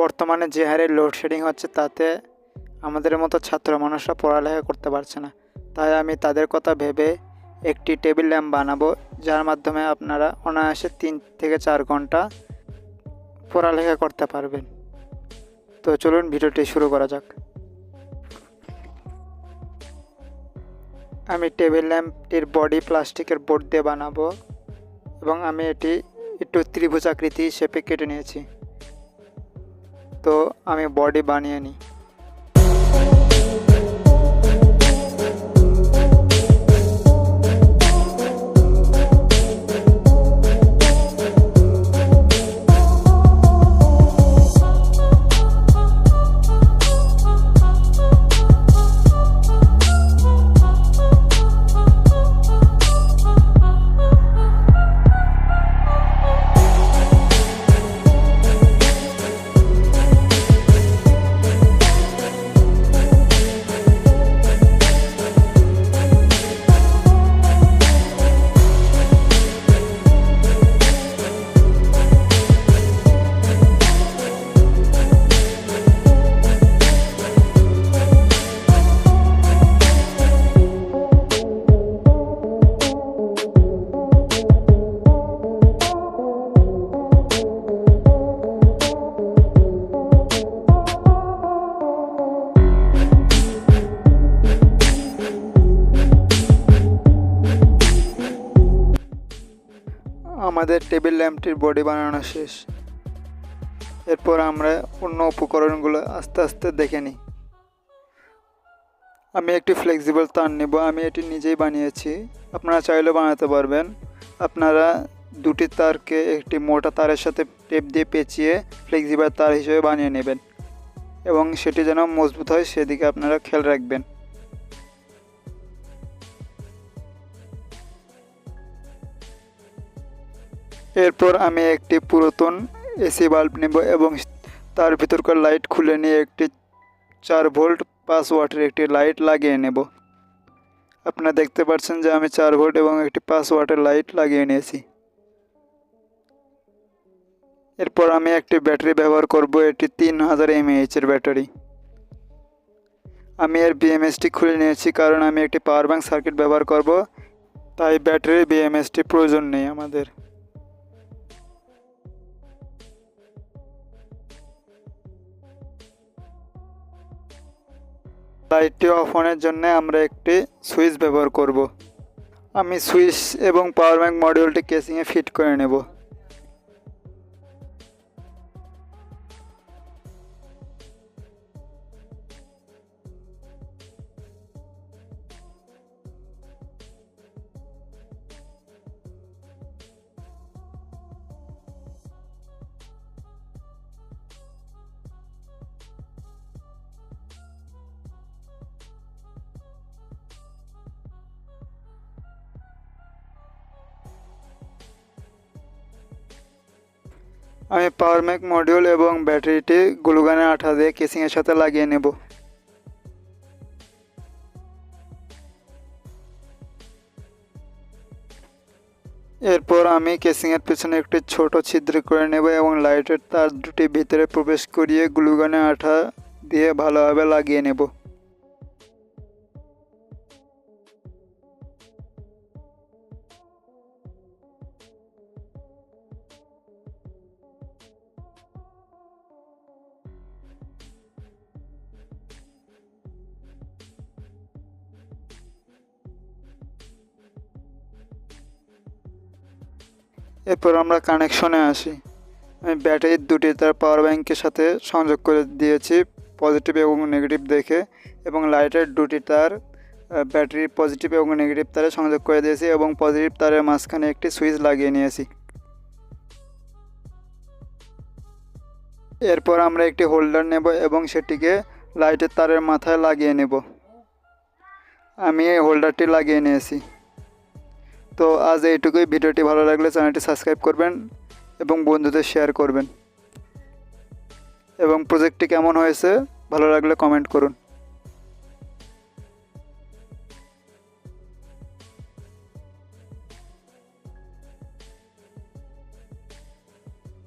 বর্তমানে যে হারে লোডশেডিং হচ্ছে, তাতে আমাদের মতো ছাত্র মানুষরা পড়ালেখা করতে পারছে না। তাই আমি তাদের কথা ভেবে একটি টেবিল ল্যাম্প বানাবো, যার মাধ্যমে আপনারা অনায়াসে তিন থেকে চার ঘণ্টা পড়ালেখা করতে পারবেন। তো চলুন ভিডিওটি শুরু করা যাক। আমি টেবিল ল্যাম্পটির বডি প্লাস্টিকের বোর্ড দিয়ে বানাবো, এবং আমি এটি একটু ত্রিভুজাকৃতি শেপে কেটে নিয়েছি। তো আমি বডি বানিয়ে নিই। আমাদের টেবিল ল্যাম্পটির বডি বানানো শেষ। এরপর আমরা অন্য উপকরণগুলো আস্তে আস্তে দেখে নিই। আমি একটি ফ্লেক্সিবল তার নেব, আমি এটি নিজেই বানিয়েছি। আপনারা চাইলেও বানাতে পারবেন। আপনারা দুটি তারকে একটি মোটা তারের সাথে টেপ দিয়ে পেঁচিয়ে ফ্লেক্সিবল তার হিসেবে বানিয়ে নেবেন এবং সেটি যেন মজবুত হয়, সেদিকে আপনারা খেয়াল রাখবেন। এরপর আমি একটি পুরাতন এসি বাল্ব নেব এবং তার ভিতরকার লাইট খুলে নিয়ে একটি চার ভোল্ট পাঁচ ওয়াটের একটি লাইট লাগিয়ে নেব। আপনারা দেখতে পাচ্ছেন যে আমি চার ভোল্ট এবং একটি পাঁচ ওয়াটের লাইট লাগিয়ে নিয়েছি। এরপর আমি একটি ব্যাটারি ব্যবহার করব, এটি তিন হাজার এমএএইচের ব্যাটারি। আমি এর বিএমএসটি খুলে নিয়েছি কারণ আমি একটি পাওয়ার ব্যাংক সার্কিট ব্যবহার করব, তাই ব্যাটারির বিএমএসটি প্রয়োজন নেই আমাদের। লাইটটি অফ অনের জন্য আমরা একটি সুইচ ব্যবহার করব। আমি সুইচ এবং পাওয়ার ব্যাঙ্ক মডিউলটি কেসিংয়ে ফিট করে নেব। আমি পাওয়ার ম্যাক মডিউল এবং ব্যাটারিটি গ্লুগানের আঠা দিয়ে কেসিংয়ের সাথে লাগিয়ে নেব। এরপর আমি কেসিংয়ের পেছনে একটি ছোট ছিদ্র করে নেব এবং লাইটের তার দুটি ভিতরে প্রবেশ করিয়ে গ্লুগানের আঠা দিয়ে ভালোভাবে লাগিয়ে নেব। এরপর আমরা কানেকশনে আসি। আমি ব্যাটারির দুটি তার পাওয়ার ব্যাংকের সাথে সংযোগ করে দিয়েছি পজিটিভ এবং নেগেটিভ দেখে, এবং লাইটের দুটি তার ব্যাটারির পজিটিভ এবং নেগেটিভ তারে সংযোগ করে দিয়েছি এবং পজিটিভ তারের মাঝখানে একটি সুইচ লাগিয়ে নিয়েছি। এরপর আমরা একটি হোল্ডার নেব এবং সেটিকে লাইটের তারের মাথায় লাগিয়ে নেব। আমি এই হোল্ডারটি লাগিয়ে নিয়েছি। তো আজ এইটুকুই। ভিডিওটি ভালো লাগলে চ্যানেলটি সাবস্ক্রাইব করবেন এবং বন্ধুদের শেয়ার করবেন। এবং প্রজেক্টটি কেমন হয়েছে, ভালো লাগলে কমেন্ট করুন।